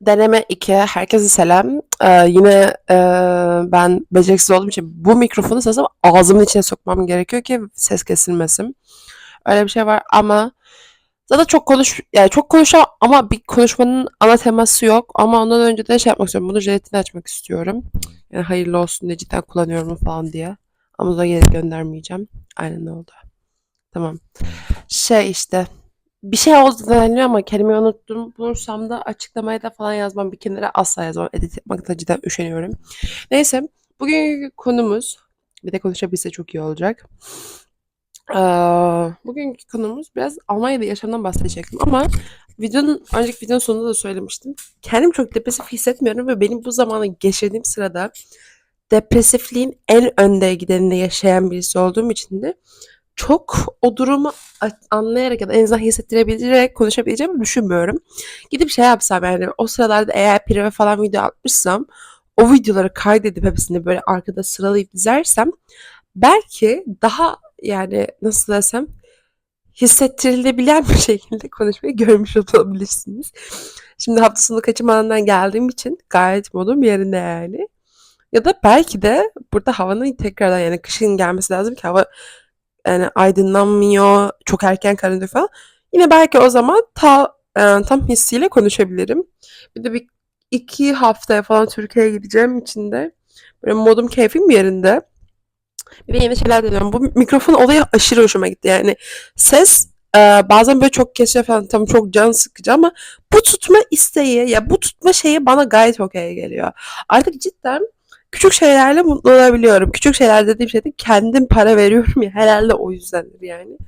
Deneme 2. Herkese selam. Ee, yine e, ben beceriksiz olduğum için bu mikrofonu sanırsam ağzımın içine sokmam gerekiyor ki ses kesilmesin. Öyle bir şey var ama zaten çok konuş yani çok konuşacağım ama bir konuşmanın ana teması yok. Ama ondan önce de şey yapmak istiyorum. Bunu jelatini açmak istiyorum. Yani hayırlı olsun diye cidden kullanıyorum falan diye. Ama da geri göndermeyeceğim. Aynen ne oldu. Tamam. Şey işte bir şey oldu deniliyor ama kelimeyi unuttum. Bulursam da açıklamaya da falan yazmam. Bir kenara asla yazmam. Edit yapmakta cidden üşeniyorum. Neyse. Bugünkü konumuz bir de konuşabilse çok iyi olacak. Ee, bugünkü konumuz biraz Almanya'da yaşamdan bahsedecektim ama videonun önceki videonun sonunda da söylemiştim. Kendimi çok depresif hissetmiyorum ve benim bu zamanı geçirdiğim sırada depresifliğin en önde gideninde yaşayan birisi olduğum için de çok o durumu anlayarak ya da en azından hissettirebilerek konuşabileceğimi düşünmüyorum. Gidip şey yapsam yani o sıralarda eğer preve falan video atmışsam o videoları kaydedip hepsini böyle arkada sıralayıp izlersem belki daha yani nasıl desem hissettirilebilen bir şekilde konuşmayı görmüş olabilirsiniz. Şimdi hafta sonu kaçırmadan geldiğim için gayet modum yerinde yani. Ya da belki de burada havanın tekrardan yani kışın gelmesi lazım ki hava yani aydınlanmıyor, çok erken karanlık falan. Yine belki o zaman ta, e, tam hissiyle konuşabilirim. Bir de bir iki haftaya falan Türkiye'ye gideceğim için de böyle modum keyfim yerinde. Bir yeni şeyler deniyorum. Bu mikrofon olayı aşırı hoşuma gitti. Yani ses e, bazen böyle çok kesiyor falan tam çok can sıkıcı ama bu tutma isteği ya bu tutma şeyi bana gayet okey geliyor. Artık cidden küçük şeylerle mutlu olabiliyorum. Küçük şeyler dediğim şey de kendim para veriyorum ya herhalde o yüzdendir yani.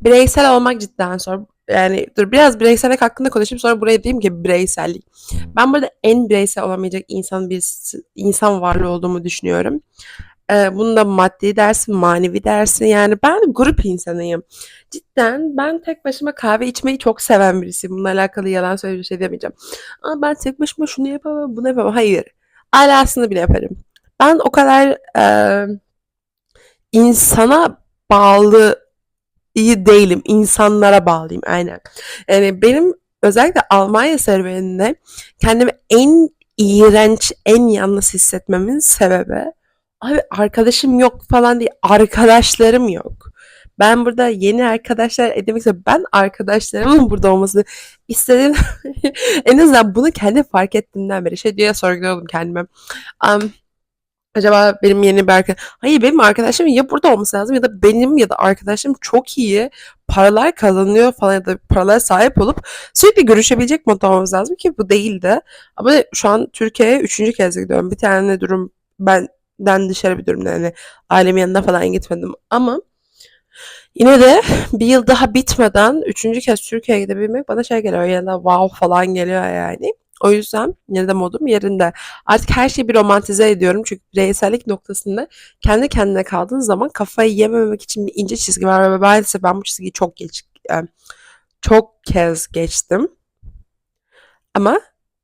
Bireysel olmak cidden zor. Yani dur biraz bireysellik hakkında konuşayım sonra buraya diyeyim ki bireysellik. Ben burada en bireysel olamayacak insan bir insan varlığı olduğumu düşünüyorum. Ee, bunu da maddi dersin, manevi dersin. Yani ben grup insanıyım. Cidden ben tek başıma kahve içmeyi çok seven birisiyim. Bununla alakalı yalan söyleyecek şey demeyeceğim. Ama ben tek başıma şunu yapamam, bunu yapamam. Hayır. Alasını bile yaparım. Ben o kadar e, insana bağlı iyi değilim. İnsanlara bağlıyım aynen. Yani benim özellikle Almanya serüveninde kendimi en iğrenç, en yalnız hissetmemin sebebi Abi arkadaşım yok falan diye arkadaşlarım yok. Ben burada yeni arkadaşlar edinmek istiyorum. Ben arkadaşlarımın burada olmasını istedim. en azından bunu kendi fark ettiğimden beri şey diye sorguluyordum kendime. Um, acaba benim yeni bir arkadaş... Hayır benim arkadaşım ya burada olması lazım ya da benim ya da arkadaşım çok iyi paralar kazanıyor falan ya da paralara sahip olup sürekli görüşebilecek modda olmamız lazım ki bu değildi. Ama şu an Türkiye'ye üçüncü kez gidiyorum. Bir tane durum ben den dışarı bir durumda yani ailemin yanına falan gitmedim ama yine de bir yıl daha bitmeden üçüncü kez Türkiye'ye gidebilmek bana şey geliyor ya da wow falan geliyor yani. O yüzden yine de modum yerinde. Artık her şeyi bir romantize ediyorum. Çünkü bireysellik noktasında kendi kendine kaldığın zaman kafayı yememek için bir ince çizgi var. Ve maalesef ben bu çizgiyi çok geç, çok kez geçtim. Ama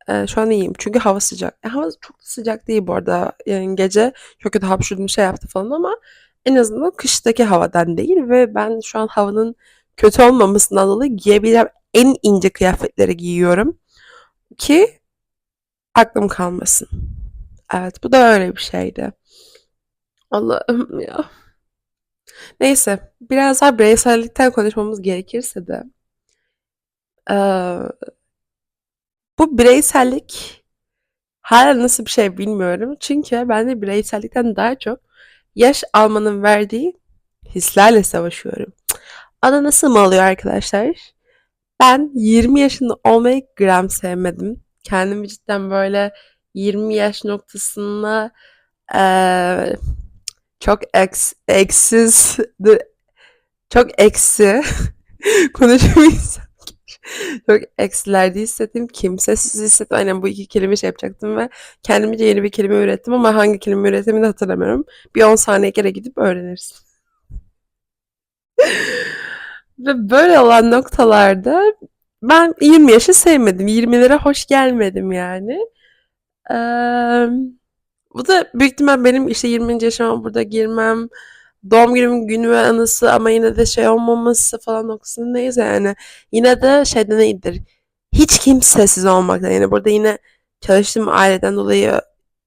Eee, şu an iyiyim çünkü hava sıcak. E, hava çok da sıcak değil bu arada. Yani gece çok kötü hapşurdum, şey yaptı falan ama en azından kıştaki havadan değil ve ben şu an havanın kötü olmamasından dolayı giyebileceğim en ince kıyafetleri giyiyorum ki aklım kalmasın. Evet, bu da öyle bir şeydi. Allah'ım ya. Neyse, biraz daha bireysellikten konuşmamız gerekirse de eee bu bireysellik hala nasıl bir şey bilmiyorum. Çünkü ben de bireysellikten daha çok yaş almanın verdiği hislerle savaşıyorum. Ada nasıl mı oluyor arkadaşlar? Ben 20 yaşında olmayı gram sevmedim. Kendimi cidden böyle 20 yaş noktasında eee, çok eks, eksiz çok eksi konuşmayız. Çok eksilerde hissettim. Kimsesiz hissettim. Aynen bu iki kelime şey yapacaktım ve kendimce yeni bir kelime ürettim ama hangi kelime ürettiğimi de hatırlamıyorum. Bir 10 saniye kere gidip öğrenirsin. ve böyle olan noktalarda ben 20 yaşı sevmedim. 20'lere hoş gelmedim yani. Ee, bu da büyük ihtimal benim işte 20. yaşıma burada girmem, doğum günüm günü ve anısı ama yine de şey olmaması falan noktasında neyse yani. Yine de şeyden iyidir. hiç kimsesiz olmaktan. Yani burada yine çalıştığım aileden dolayı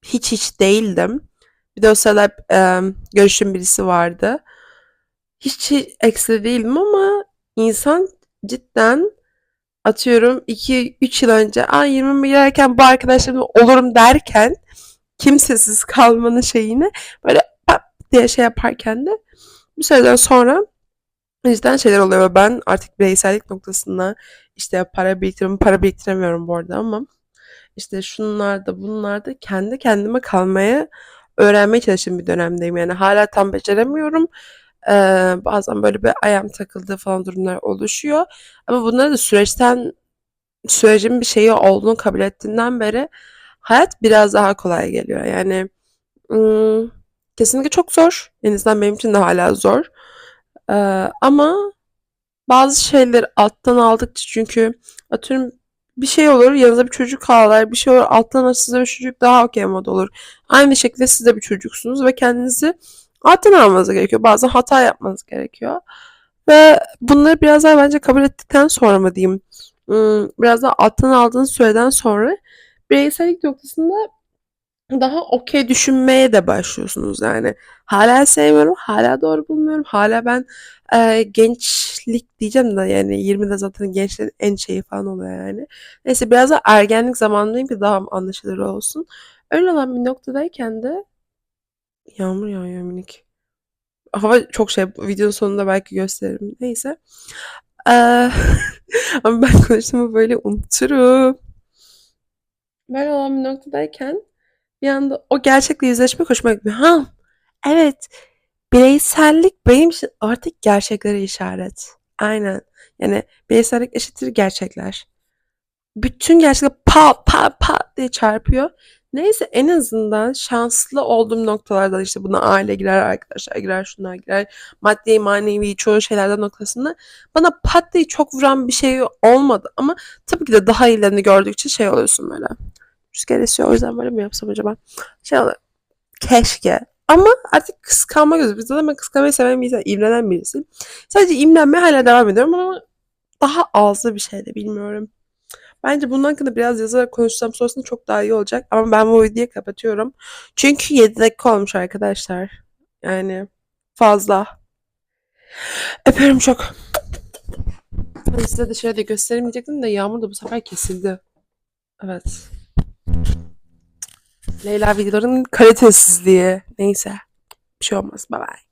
hiç hiç değildim. Bir de o sıralar e, görüştüğüm birisi vardı. Hiç ekstra değildim ama insan cidden atıyorum 2-3 yıl önce Aa, 20'me girerken bu arkadaşlarımla olurum derken kimsesiz kalmanın şeyini böyle diye şey yaparken de bir süreden sonra cidden şeyler oluyor ve ben artık bireysellik noktasında işte para biriktiriyorum, para biriktiremiyorum bu arada ama işte şunlarda bunlarda kendi kendime kalmaya öğrenmeye çalıştığım bir dönemdeyim. Yani hala tam beceremiyorum. Ee, bazen böyle bir ayağım takıldığı falan durumlar oluşuyor. Ama bunları da süreçten sürecin bir şeyi olduğunu kabul ettiğinden beri hayat biraz daha kolay geliyor. Yani ım, kesinlikle çok zor. En azından benim için de hala zor. Ee, ama bazı şeyleri alttan aldıkça çünkü atıyorum bir şey olur yanınızda bir çocuk ağlar bir şey olur alttan alır size bir çocuk daha okey mod olur. Aynı şekilde siz de bir çocuksunuz ve kendinizi alttan almanız gerekiyor. Bazen hata yapmanız gerekiyor. Ve bunları biraz daha bence kabul ettikten sonra mı diyeyim ım, biraz daha alttan aldığınız süreden sonra bireysellik noktasında daha okey düşünmeye de başlıyorsunuz yani. Hala sevmiyorum, hala doğru bulmuyorum. Hala ben e, gençlik diyeceğim de yani 20'de zaten gençlerin en şeyi falan oluyor yani. Neyse biraz da ergenlik zamanındayım ki daha anlaşılır olsun. Öyle olan bir noktadayken de yağmur yağıyor minik. Hava çok şey videonun sonunda belki gösteririm. Neyse. Eee, ama ben konuştuğumu böyle unuturum. Böyle olan bir noktadayken bir anda o gerçekle yüzleşmek hoşuma gidiyor. Ha, evet. Bireysellik benim için artık gerçeklere işaret. Aynen. Yani bireysellik eşittir gerçekler. Bütün gerçekler pa pa pa diye çarpıyor. Neyse en azından şanslı olduğum noktalardan işte buna aile girer, arkadaşlar girer, şunlar girer. Maddi, manevi çoğu şeylerden noktasında bana pat diye çok vuran bir şey olmadı. Ama tabii ki de daha iyilerini gördükçe şey oluyorsun böyle. Rüzgar esiyor o yüzden böyle mi yapsam acaba? Şey oluyor. Keşke. Ama artık kıskanma gözü. Bizde de ben kıskanmayı seven bir insan, imrenen birisiyim. Sadece imrenmeye hala devam ediyorum ama daha azlı bir şey de bilmiyorum. Bence bunun hakkında biraz yazarak konuşsam sonrasında çok daha iyi olacak. Ama ben bu videoyu kapatıyorum. Çünkü 7 dakika olmuş arkadaşlar. Yani fazla. Öpüyorum çok. Hani size de şöyle gösteremeyecektim de yağmur da bu sefer kesildi. Evet. Leyla videoların kalitesizliği. Neyse. Bir şey olmaz. Bye bye.